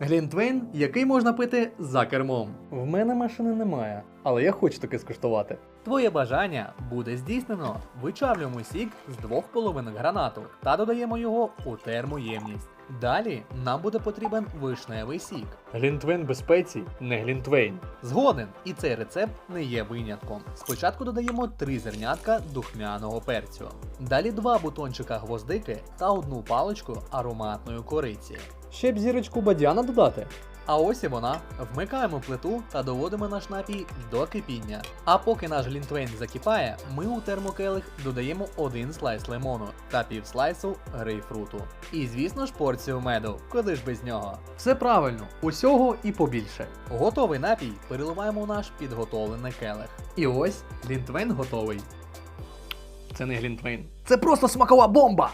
Глінтвейн, який можна пити за кермом. В мене машини немає, але я хочу таки скуштувати. Твоє бажання буде здійснено. Вичавлюємо сік з двох половинок гранату та додаємо його у термоємність. Далі нам буде потрібен вишневий сік. Глінтвейн безпеці не глінтвейн. Згоден, і цей рецепт не є винятком. Спочатку додаємо три зернятка духмяного перцю. Далі два бутончика гвоздики та одну паличку ароматної кориці. Ще б зірочку бадяна додати. А ось і вона. Вмикаємо плиту та доводимо наш напій до кипіння. А поки наш глінтвейн закипає, ми у термокелих додаємо один слайс лимону та пів слайсу грейпфруту. І звісно ж порцію меду, куди ж без нього. Все правильно, усього і побільше. Готовий напій переливаємо у наш підготовлений келих. І ось глінтвейн готовий. Це не глінтвейн. Це просто смакова бомба!